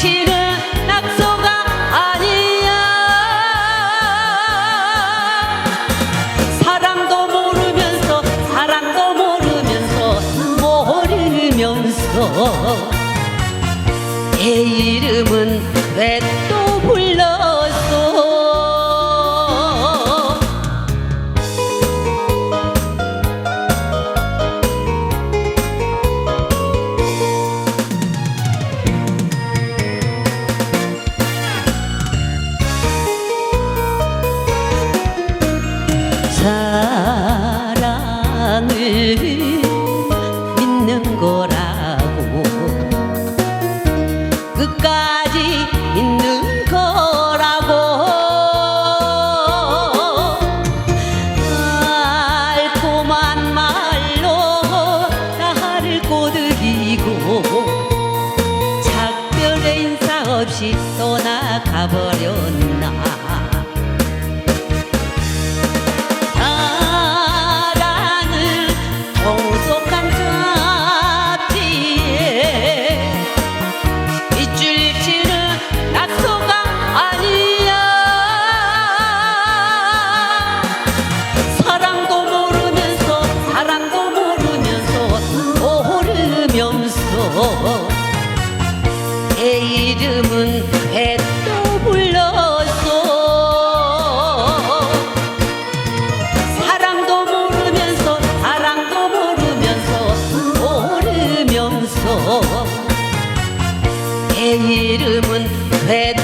당신은 낙서가 아니야. 사랑도 모르면서 사랑도 모르면서 모르면서. 내 이름은 왜 없이 떠나가버렸나. 사랑은 통속한 잡지에 밑줄 치는 낙서가 아니야. 사랑도 모르면서 사랑도 모르면서 모르면서 이름은 왜